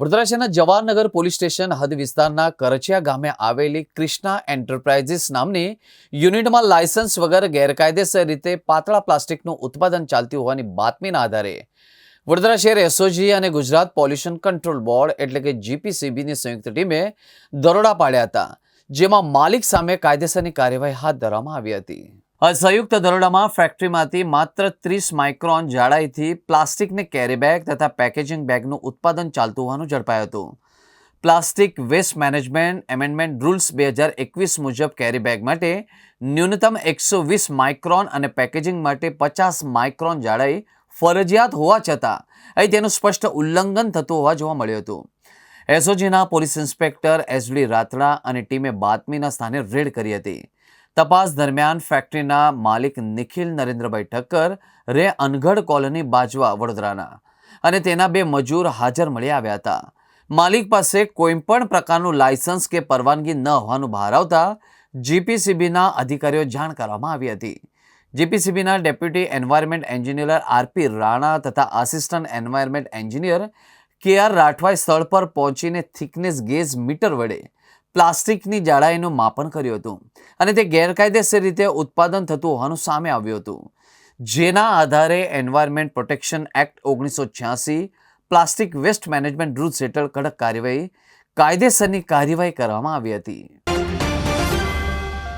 Vadodara Jawahar Nagar police station હદ વિસ્તારના કરચિયા ગામે આવેલી ક્રિષ્ના એન્ટરપ્રાઇઝિસ નામની યુનિટમાં લાયસન્સ વગર ગેરકાયદેસર રીતે પાતળા પ્લાસ્ટિકનું ઉત્પાદન ચાલતું હોવાની બાતમીના આધારે વડોદરા શહેર એસઓજી અને ગુજરાત પોલ્યુશન કંટ્રોલ બોર્ડ એટલે કે જીપીસીબીની સંયુક્ત ટીમે દરોડા પાડ્યા હતા, જેમાં માલિક સામે કાયદેસરની કાર્યવાહી હાથ ધરવામાં આવી હતી. સંયુક્ત દરોડામાં ફેક્ટરીમાંથી માત્ર ત્રીસ માઇક્રોન જાડાઈથી પ્લાસ્ટિકને કેરી બેગ તથા પેકેજિંગ બેગનું ઉત્પાદન ચાલતું હોવાનું ઝડપાયું હતું. Plastic waste management amendment rules બે હજાર એકવીસ મુજબ કેરી બેગ માટે ન્યૂનતમ એકસો વીસ માઇક્રોન અને પેકેજિંગ માટે પચાસ માઇક્રોન જાડાઈ ફરજિયાત હોવા છતાં, અહીં તેનું સ્પષ્ટ ઉલ્લંઘન થતું હોવા જોવા મળ્યું હતું. એસઓજીના police inspector S D Ratada અને ટીમે બાતમીના સ્થાને રેડ કરી હતી. તપાસ દરમિયાન ફેક્ટરીના માલિક નિખિલ નરેન્દ્રભાઈ ઠક્કર, રે અનગઢ કોલોની બાજવા વડોદરાના અને તેના બે મજૂર હાજર મળી આવ્યા હતા. માલિક પાસે કોઈ પણ પ્રકારનું લાયસન્સ કે પરવાનગી ન હોવાનું બહાર આવતા જીપીસીબીના અધિકારીઓ જાણ કરવામાં આવી હતી. જીપીસીબીના deputy environment engineer R P Rana તથા assistant environment engineer K R રાઠવાએ સ્થળ પર પહોંચીને થિકનેસ ગેજ મીટર વડે પ્લાસ્ટિકની જાડાઈનું માપન કર્યું હતું અને તે ગેરકાયદેસર રીતે ઉત્પાદન થતું હોવાનું સામે આવ્યું હતું. જેના આધારે એન્વાયરમેન્ટ પ્રોટેક્શન એક્ટ ઓગણીસો છ્યાસી પ્લાસ્ટિક વેસ્ટ મેનેજમેન્ટ રૂલ્સ હેઠળ કડક કાર્યવાહી, કાયદેસરની કાર્યવાહી કરવામાં આવી હતી.